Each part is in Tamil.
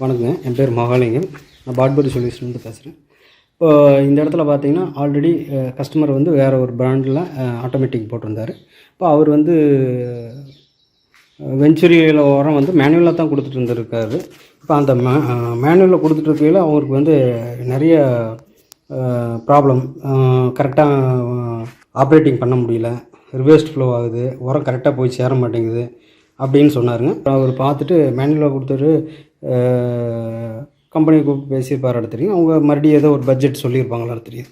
வணக்கங்க. என் பேர் மகாலிங்கம். நான் பாட்பரி சொல்யூஷன்லேருந்து பேசுகிறேன் இப்போ இந்த இடத்துல பார்த்தீங்கன்னா ஆல்ரெடி கஸ்டமர் வந்து வேறு ஒரு ப்ராண்டில் ஆட்டோமேட்டிக் போட்டிருந்தார். இப்போ அவர் வந்து வெஞ்சுரியில் உரம் வந்து மேனுவலாக தான் கொடுத்துட்டு இருந்திருக்காரு. இப்போ அந்த மே மேனுவலில் கொடுத்துட்டு இருக்கையில் அவருக்கு வந்து நிறைய ப்ராப்ளம் கரெக்டாக ஆப்ரேட்டிங் பண்ண முடியல. ரிவேஸ்ட் ஃப்ளோ ஆகுது. உரம் கரெக்டாக போய் சேர மாட்டேங்குது. அப்படின்னு சொன்னாருங்க. அவர் பார்த்துட்டு மேனுவலாக கொடுத்துட்டு கம்பெனி கூப்பிட்டு பேசியிருப்பாரு தெரியும். அவங்க மறுபடியும் ஏதோ ஒரு பட்ஜெட் சொல்லியிருப்பாங்களா தெரியும்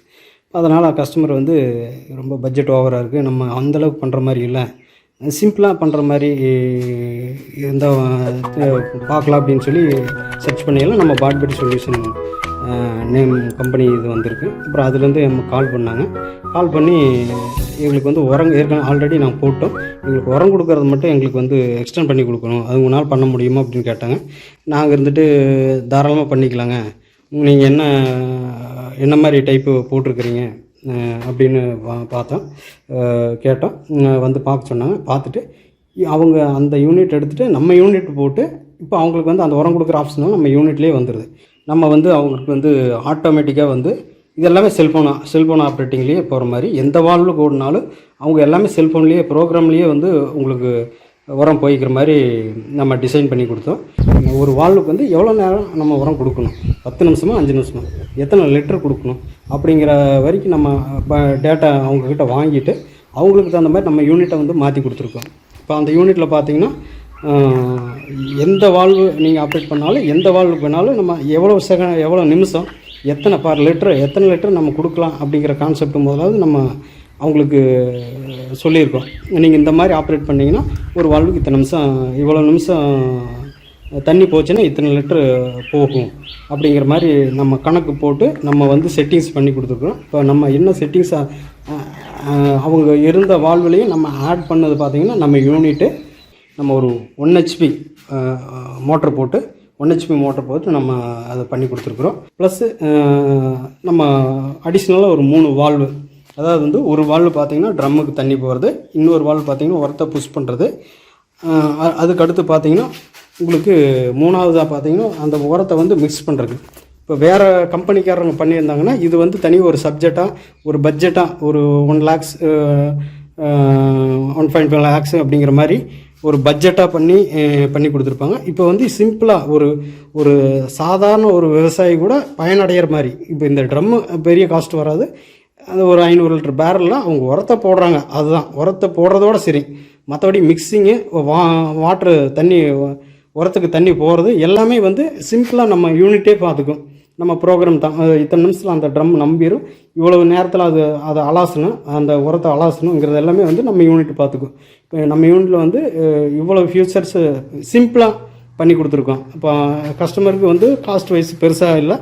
அதனால் கஸ்டமர் வந்து ரொம்ப பட்ஜெட் ஓவராக இருக்குது நம்ம அந்தளவுக்கு பண்ணுற மாதிரி இல்லை. சிம்பிளாக பண்ணுற மாதிரி இருந்தால் பார்க்கலாம் அப்படின்னு சொல்லி சர்ச் பண்ணியெல்லாம் நம்ம பாட்பெட் சொல்யூஷன் நேம் கம்பெனி இது வந்திருக்கு. அப்புறம் அதுலேருந்து நம்ம கால் பண்ணாங்க. கால் பண்ணி எங்களுக்கு வந்து உரம் ஏற்கனவே ஆல்ரெடி நாங்கள் போட்டோம். எங்களுக்கு உரம் கொடுக்கறது மட்டும் எங்களுக்கு வந்து எக்ஸ்டெண்ட் பண்ணி கொடுக்கணும். அது உங்களால் பண்ண முடியுமா அப்படின்னு கேட்டாங்க. நாங்கள் இருந்துட்டு தாராளமாக பண்ணிக்கலாங்க. நீங்கள் என்ன என்ன மாதிரி டைப்பு போட்டிருக்கிறீங்க அப்படின்னு பா- பார்த்தோம். கேட்டோம். வந்து பார்க்க சொன்னாங்க. பார்த்துட்டு அவங்க அந்த யூனிட் எடுத்துகிட்டு நம்ம யூனிட் போட்டு இப்போ அவங்களுக்கு வந்து அந்த உரம் கொடுக்குற ஆப்ஷனும் நம்ம யூனிட்லேயே வந்துடுது நம்ம வந்து அவங்களுக்கு வந்து ஆட்டோமேட்டிக்காக வந்து இது எல்லாமே செல்ஃபோன் செல்ஃபோன் ஆப்ரேட்டிங்லேயே போகிற மாதிரி எந்த வால்வில் ஓடினாலும் அவங்க எல்லாமே செல்ஃபோன்லேயே ப்ரோக்ராம்லேயே வந்து உங்களுக்கு உரம் போய்க்கிற மாதிரி நம்ம டிசைன் பண்ணி கொடுத்தோம். ஒரு வால்வுக்கு வந்து எவ்வளோ நேரம் நம்ம உரம் கொடுக்கணும்? பத்து நிமிஷமா அஞ்சு நிமிஷமோ? எத்தனை லிட்டர் கொடுக்கணும்? அப்படிங்கிற வரைக்கும் நம்ம டேட்டா அவங்கக்கிட்ட வாங்கிட்டு அவங்களுக்கு தகுந்த மாதிரி நம்ம யூனிட்டை வந்து மாற்றி கொடுத்துருக்கோம். இப்போ அந்த யூனிட்டில் பார்த்தீங்கன்னா எந்த வால்வு நீங்கள் ஆப்ரேட் பண்ணாலும் எந்த வால்வுக்கு வேணாலும் நம்ம எவ்வளோ செகண்ட் எவ்வளோ நிமிஷம் எத்தனை பர் லிட்டர் எத்தனை லிட்டர் நம்ம கொடுக்கலாம் அப்படிங்கிற கான்செப்ட் முதலாவது நம்ம அவங்களுக்கு சொல்லியிருக்கோம். நீங்கள் இந்த மாதிரி ஆப்ரேட் பண்ணிங்கன்னா ஒரு வாழ்வுக்கு இத்தனை நிமிஷம் இவ்வளோ நிமிஷம் தண்ணி போச்சுன்னா இத்தனை லிட்டரு போகும். அப்படிங்கிற மாதிரி நம்ம கணக்கு போட்டு நம்ம வந்து செட்டிங்ஸ் பண்ணி கொடுத்துருக்குறோம் இப்போ நம்ம என்ன செட்டிங்ஸை அவங்க இருந்த வால்வுலேயும் நம்ம ஆட் பண்ணது பார்த்திங்கன்னா நம்ம யூனிட்டு நம்ம ஒரு ஒன் ஹெச்பி மோட்ரு போட்டு ஒன் ஹெச்பி மோட்டர் போட்டு நம்ம அதை பண்ணி கொடுத்துருக்குறோம். ப்ளஸ்ஸு நம்ம அடிஷ்னலாக ஒரு மூணு வால்வு அதாவது வந்து ஒரு வால்வு பார்த்தீங்கன்னா ட்ரம்முக்கு தண்ணி போகிறது இன்னொரு வால்வு பார்த்தீங்கன்னா உரத்தை புஷ் பண்ணுறது அதுக்கு அடுத்து பார்த்தீங்கன்னா உங்களுக்கு மூணாவதாக பார்த்தீங்கன்னா அந்த உரத்தை வந்து மிக்ஸ் பண்ணுறது இப்போ வேறு கம்பெனிக்காரங்க பண்ணியிருந்தாங்கன்னா இது வந்து தனி ஒரு சப்ஜெக்டாக ஒரு பட்ஜெட்டாக ஒரு one lakhs one point five lakhs அப்படிங்கிற மாதிரி ஒரு பட்ஜெட்டாக பண்ணி பண்ணி கொடுத்துருப்பாங்க. இப்போ வந்து சிம்பிளாக ஒரு ஒரு சாதாரண ஒரு விவசாயி கூட பயனடைகிற மாதிரி. இப்போ இந்த ட்ரம்மு பெரிய காஸ்ட் வராது. அது ஒரு ஐநூறு லிட்டர் பேரலில் அவங்க உரத்தை போடுறாங்க. அதுதான். உரத்தை போடுறதோட சரி. மற்றபடி மிக்சிங்கு வா வாட்ரு தண்ணி உரத்துக்கு தண்ணி போகிறது எல்லாமே வந்து சிம்பிளாக நம்ம யூனிட்டே பார்த்துக்கும். நம்ம ப்ரோக்ராம் தான். அது இத்தனை நிமிஷத்தில் அந்த ட்ரம் நம்பிடும் இவ்வளவு நேரத்தில் அது அதை அலாசணும். அந்த உரத்தை அலாசணுங்கிறது எல்லாமே வந்து நம்ம யூனிட் பார்த்துக்கும். இப்போ நம்ம யூனிட்டில் வந்து இவ்வளோ ஃபியூச்சர்ஸு சிம்பிளாக பண்ணி கொடுத்துருக்கோம். இப்போ கஸ்டமருக்கு வந்து காஸ்ட் வைஸ் பெருசாக இல்லை.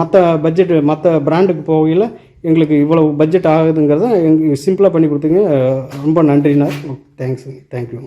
மற்ற பட்ஜெட் மற்ற பிராண்டுக்கு போகையில் எங்களுக்கு இவ்வளவு பட்ஜெட் ஆகுதுங்கிறத எங்களுக்கு சிம்பிளாக பண்ணி கொடுத்தீங்க. ரொம்ப நன்றிண்ணா தேங்க்ஸுங்க தேங்க்யூ